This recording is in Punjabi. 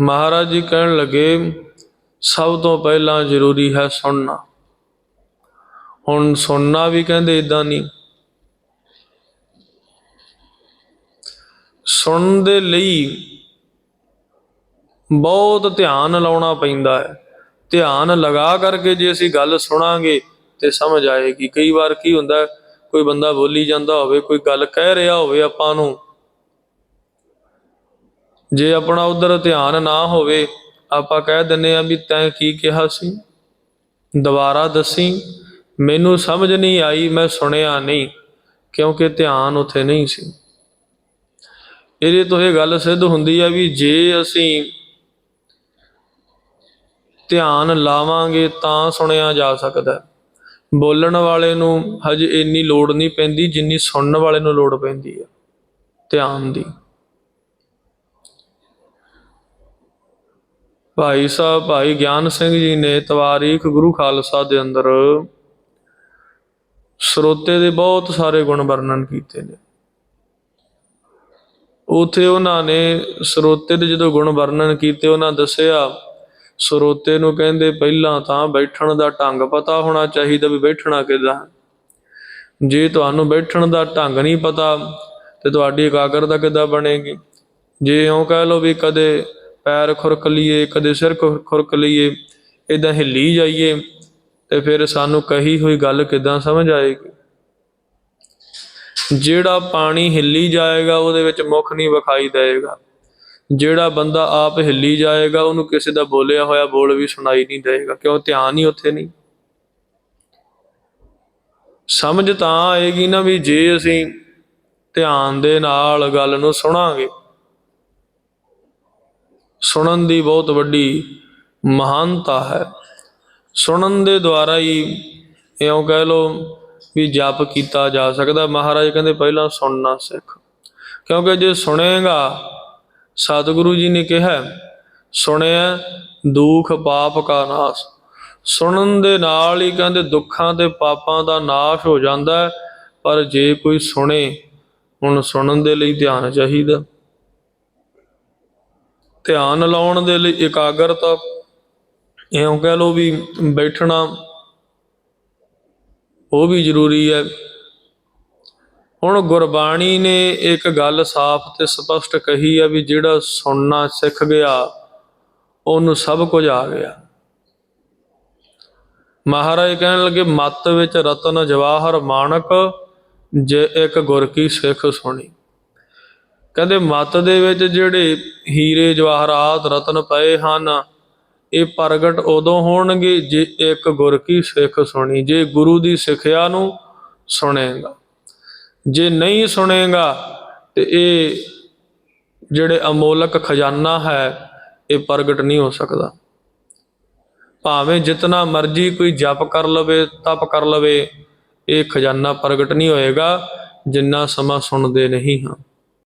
ਮਹਾਰਾਜ ਜੀ ਕਹਿਣ ਲੱਗੇ, ਸਭ ਤੋਂ ਪਹਿਲਾਂ ਜ਼ਰੂਰੀ ਹੈ ਸੁਣਨਾ। ਹੁਣ ਸੁਣਨਾ ਵੀ ਕਹਿੰਦੇ ਇਦਾਂ ਨਹੀਂ। ਸੁਣਨ ਦੇ ਲਈ ਬਹੁਤ ਧਿਆਨ ਲਾਉਣਾ ਪੈਂਦਾ ਹੈ। ਧਿਆਨ ਲਗਾ ਕਰਕੇ ਜੇ ਅਸੀਂ ਗੱਲ ਸੁਣਾਂਗੇ ਤੇ ਸਮਝ ਆਏਗੀ। ਕਈ ਵਾਰ ਕੀ ਹੁੰਦਾ, ਕੋਈ ਬੰਦਾ ਬੋਲੀ ਜਾਂਦਾ ਹੋਵੇ, ਕੋਈ ਗੱਲ ਕਹਿ ਰਿਹਾ ਹੋਵੇ ਆਪਾਂ ਨੂੰ ਜੇ ਆਪਣਾ ਉਧਰ ਧਿਆਨ ਨਾ ਹੋਵੇ, ਆਪਾਂ ਕਹਿ ਦਿੰਨੇ ਆ ਵੀ ਤੈਂ ਕੀ ਕਿਹਾ ਸੀ? ਦੁਬਾਰਾ ਦੱਸੀ, ਮੈਨੂੰ ਸਮਝ ਨਹੀਂ ਆਈ, ਮੈਂ ਸੁਣਿਆ ਨਹੀਂ, ਕਿਉਂਕਿ ਧਿਆਨ ਉੱਥੇ ਨਹੀਂ ਸੀ। ਇਹਦੇ ਤੋਂ ਇਹ ਗੱਲ ਸਿੱਧ ਹੁੰਦੀ ਆ ਵੀ ਜੇ ਅਸੀਂ ਧਿਆਨ ਲਾਵਾਂਗੇ ਤਾਂ ਸੁਣਿਆ ਜਾ ਸਕਦਾ ਬੋਲਣ ਵਾਲੇ ਨੂੰ ਹਜੇ ਇੰਨੀ ਲੋੜ ਨਹੀਂ ਪੈਂਦੀ, ਜਿੰਨੀ ਸੁਣਨ ਵਾਲੇ ਨੂੰ ਲੋੜ ਪੈਂਦੀ ਹੈ ਧਿਆਨ ਦੀ। ਭਾਈ ਸਾਹਿਬ, ਭਾਈ ਗਿਆਨ ਸਿੰਘ ਜੀ ਨੇ ਤਵਾਰੀਖ ਗੁਰੂ ਖਾਲਸਾ ਦੇ ਅੰਦਰ ਸਰੋਤੇ ਦੇ ਬਹੁਤ ਸਾਰੇ ਗੁਣ ਵਰਣਨ ਕੀਤੇ ਨੇ। ਉਥੇ ਉਹਨਾਂ ਨੇ ਸਰੋਤੇ ਦੇ ਜਦੋਂ ਗੁਣ ਵਰਣਨ ਕੀਤੇ, ਉਹਨਾਂ ਦੱਸਿਆ, ਸਰੋਤੇ ਨੂੰ ਕਹਿੰਦੇ ਪਹਿਲਾਂ ਤਾਂ ਬੈਠਣ ਦਾ ਢੰਗ ਪਤਾ ਹੋਣਾ ਚਾਹੀਦਾ ਵੀ ਬੈਠਣਾ ਕਿੱਦਾਂ। ਜੇ ਤੁਹਾਨੂੰ ਬੈਠਣ ਦਾ ਢੰਗ ਨਹੀਂ ਪਤਾ, ਤੇ ਤੁਹਾਡੀ ਇਕਾਗਰਤਾ ਕਿੱਦਾਂ ਬਣੇਗੀ। ਜੇ ਇਉਂ ਕਹਿ ਲਓ ਵੀ ਕਦੇ ਪੈਰ ਖੁਰਕ ਲਈਏ, ਕਦੇ ਸਿਰ ਖੁਰ- ਖੁਰਕ ਲਈਏ ਇਦਾਂ ਹਿੱਲੀ ਜਾਈਏ ਤੇ ਫਿਰ ਸਾਨੂੰ ਕਹੀ ਹੋਈ ਗੱਲ ਕਿੱਦਾਂ ਸਮਝ ਆਏਗੀ? ਜਿਹੜਾ ਪਾਣੀ ਹਿੱਲੀ ਜਾਏਗਾ, ਉਹਦੇ ਵਿੱਚ ਮੁਖ ਨਹੀਂ ਵਿਖਾਈ ਦੇਏਗਾ ਜਿਹੜਾ ਬੰਦਾ ਆਪ ਹਿੱਲੀ ਜਾਏਗਾ, ਉਹਨੂੰ ਕਿਸੇ ਦਾ ਬੋਲਿਆ ਹੋਇਆ ਬੋਲ ਵੀ ਸੁਣਾਈ ਨਹੀਂ ਦੇਏਗਾ ਕਿਉਂ ਧਿਆਨ ਹੀ ਉੱਥੇ ਨਹੀਂ? ਸਮਝ ਤਾਂ ਆਏਗੀ ਨਾ ਵੀ ਜੇ ਅਸੀਂ ਧਿਆਨ ਦੇ ਨਾਲ ਗੱਲ ਨੂੰ ਸੁਣਾਂਗੇ ਸੁਣਨ ਦੀ ਬਹੁਤ ਵੱਡੀ ਮਹਾਨਤਾ ਹੈ। ਸੁਣਨ ਦੇ ਦੁਆਰਾ ਹੀ ਇਉਂ ਕਹਿ ਲਓ ਵੀ ਜਪ ਕੀਤਾ ਜਾ ਸਕਦਾ। ਮਹਾਰਾਜ ਕਹਿੰਦੇ ਪਹਿਲਾਂ ਸੁਣਨਾ ਸਿੱਖ। ਕਿਉਂਕਿ ਜੇ ਸੁਣੇਗਾ, ਸਤਿਗੁਰੂ ਜੀ ਨੇ ਕਿਹਾ, ਸੁਣਿਆ ਦੁੱਖ ਪਾਪ ਕਾ ਨਾਸ। ਸੁਣਨ ਦੇ ਨਾਲ ਹੀ ਕਹਿੰਦੇ ਦੁੱਖਾਂ ਤੇ ਪਾਪਾਂ ਦਾ ਨਾਸ਼ ਹੋ ਜਾਂਦਾ ਪਰ ਜੇ ਕੋਈ ਸੁਣੇ ਹੁਣ ਸੁਣਨ ਦੇ ਲਈ ਧਿਆਨ ਚਾਹੀਦਾ। ਧਿਆਨ ਲਾਉਣ ਦੇ ਲਈ ਇਕਾਗਰਤਾ, ਇਉਂ ਕਹਿ ਲੋ ਵੀ ਬੈਠਣਾ, ਉਹ ਵੀ ਜ਼ਰੂਰੀ ਹੈ। ਹੁਣ ਗੁਰਬਾਣੀ ਨੇ ਇੱਕ ਗੱਲ ਸਾਫ਼ ਤੇ ਸਪਸ਼ਟ ਕਹੀ ਹੈ ਵੀ ਜਿਹੜਾ ਸੁਣਨਾ ਸਿੱਖ ਗਿਆ, ਉਹਨੂੰ ਸਭ ਕੁਝ ਆ ਗਿਆ। ਮਹਾਰਾਜ ਕਹਿਣ ਲੱਗੇ, ਮੱਤ ਵਿੱਚ ਰਤਨ ਜਵਾਹਰ ਮਾਣਕ, ਜੇ ਇੱਕ ਗੁਰ ਕੀ ਸਿੱਖ ਸੁਣੀ। ਕਹਿੰਦੇ, ਮੱਤ ਦੇ ਵਿੱਚ ਜਿਹੜੇ ਹੀਰੇ ਜਵਾਹਰਾਤ ਰਤਨ ਪਏ ਹਨ, ਇਹ ਪ੍ਰਗਟ ਉਦੋਂ ਹੋਣਗੇ ਜੇ ਇੱਕ ਗੁਰ ਕੀ ਸਿੱਖ ਸੁਣੀ, ਜੇ ਗੁਰੂ ਦੀ ਸਿੱਖਿਆ ਨੂੰ ਸੁਣੇਗਾ। ਜੇ ਨਹੀਂ ਸੁਣੇਗਾ ਤੇ ਇਹ ਜਿਹੜੇ ਅਮੋਲਕ ਖਜ਼ਾਨਾ ਹੈ, ਇਹ ਪ੍ਰਗਟ ਨਹੀਂ ਹੋ ਸਕਦਾ। ਭਾਵੇਂ ਜਿਤਨਾ ਮਰਜ਼ੀ ਕੋਈ ਜਪ ਕਰ ਲਵੇ, ਤਪ ਕਰ ਲਵੇ, ਇਹ ਖਜ਼ਾਨਾ ਪ੍ਰਗਟ ਨਹੀਂ ਹੋਏਗਾ, ਜਿੰਨਾ ਸਮਾਂ ਸੁਣਦੇ ਨਹੀਂ ਹਾਂ।